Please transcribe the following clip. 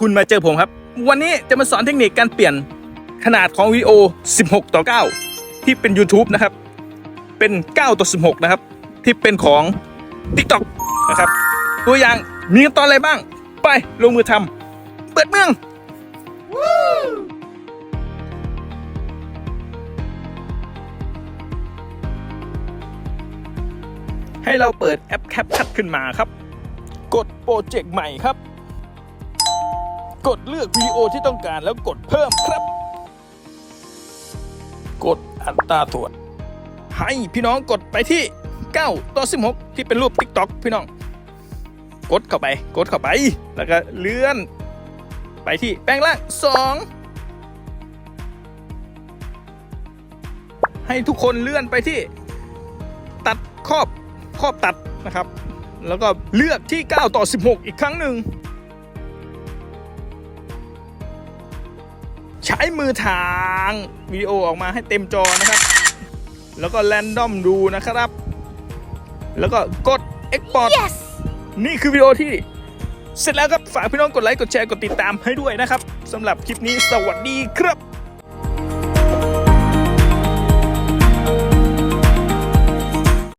คุณมาเจอผมครับ วันนี้จะมาสอนเทคนิคการเปลี่ยนขนาดของวิดีโอ 16 ต่อ 9 ที่เป็น YouTube นะครับ เป็น 9 ต่อ 16 นะครับ ที่เป็นของ TikTok นะครับ ตัวอย่างมีตอนอะไรบ้าง ไปลงมือทำเปิดเมืองให้เราเปิดแอป CapCut ขึ้นมาครับ กดโปรเจกต์ใหม่ครับ กดเลือกวิดีโอที่ต้องการแล้วกดเพิ่มครับ กดอัตราตรวจให้พี่น้องกดไปที่ 9ต่อ16 ที่เป็นรูป TikTok พี่น้อง กดเข้าไป กดเข้าไป แล้วก็เลื่อน ไปที่แปลงล่าง 2 ให้ทุกคนเลื่อนไปที่ ตัดครอบครอบตัดนะครับ แล้วก็เลือกที่ 9 ต่อ 16 อีกครั้งหนึ่ง ใช้มือทางวิดีโอออกมาให้เต็มจอนะครับ แล้วก็แรนดอมดูนะครับ แล้วก็กด Export Yes! นี่คือวิดีโอที่ เสร็จแล้วครับ ฝากพี่น้องกดไลค์ กดแชร์ กดติดตามให้ด้วยนะครับสำหรับคลิปนี้สวัสดีครับ